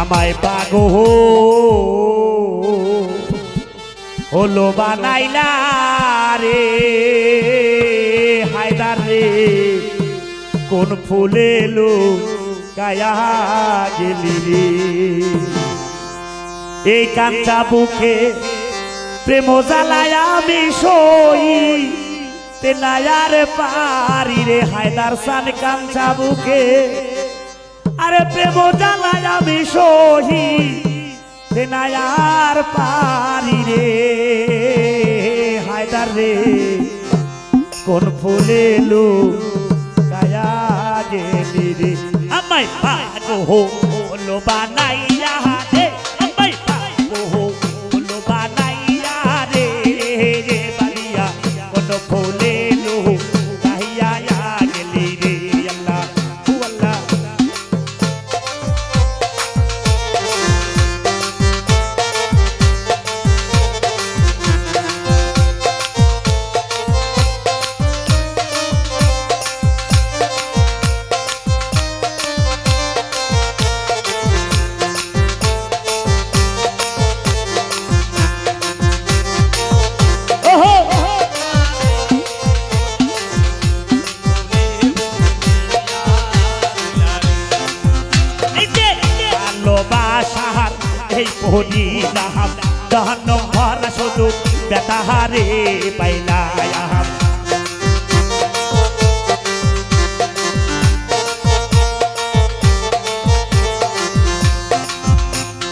আমায় পাগো হলো বানাইলা রে। হায়দার রে, কোন ফুলে লো গায়া গেলি রে। এই কাঞ্চা বুকে প্রেম জ্বালায় আমি সই তেনায়ার পারি রে হায়দার সান কাঞ্চা বুকে আরে প্রেম জ্বালায় আমি সহি তেনায়ার পারি রে হায়দার রে কোন ফুলে লো কায়া গেলি রে আমায় পাগো হলো বানাইয়া এই পরিণাম দহন ভরা শুধু বেতাহারে পাইলাম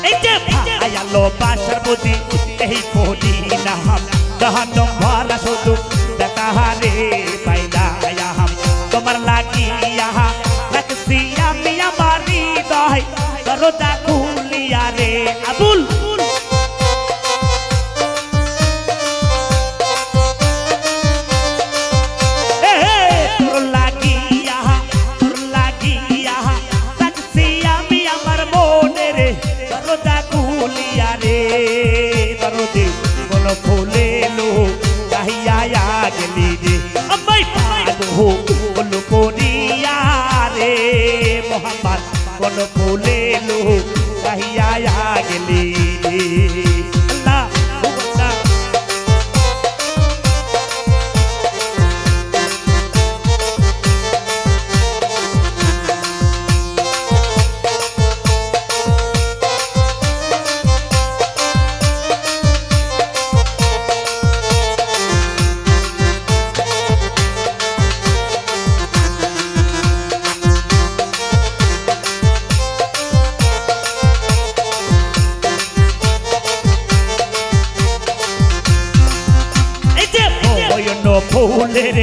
এই যে ভালোবাসার বুঝি এই পরিণাম দহন ভরা শুধু বেতাহারে পাইলাম তোমার কোন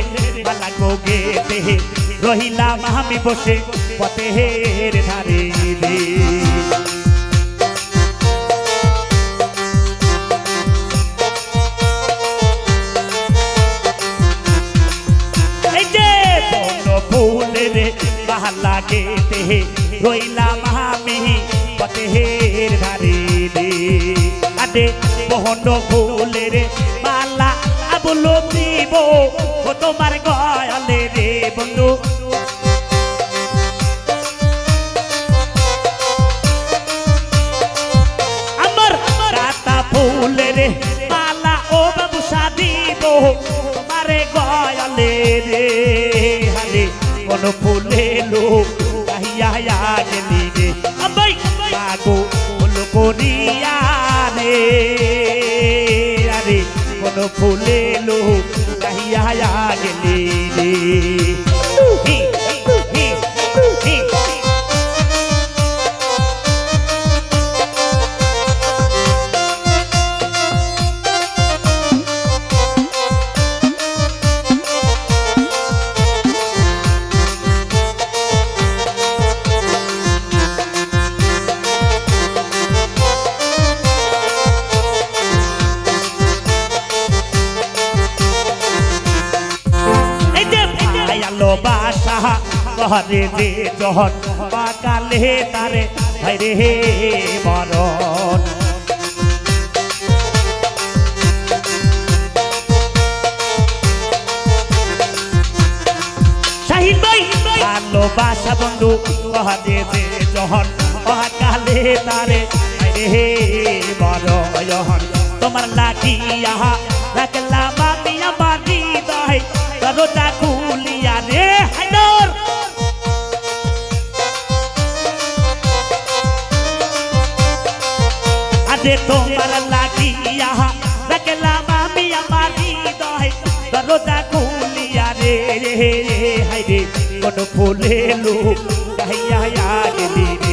ফুলের মালা গো গেতে রহিলাম আমি বসে পথের ধারে যে বন ফুলের রইলাম আমি ধারে রে। আদে বহন ফুলের বন্ধু আমার রাতা ফুলের মালা ও বাবু সাদিব তোমারে গয়ালে রে হারে কোন ফুলে লো কাহিয়া গেলি রে আমাই পাগো ফুল করিয়া রে আরে কোন ফুলে লো কাহিয়া জহরে রে জহর পাকালে তারে, ভাইরে হে মরণ শাহিদ ভাই, ভালোবাসা বন্ধু, জহরে যে জহর পাকালে তারে, ভাইরে হে মরণ তোমার লাগি আহা রাখলা তোমার লাগিয়া রাখলাম আমি আমার হৃদয় দরজা খুলিয়া রে হাই রে কোন ফুলে লোক গাইয়া গেলি রে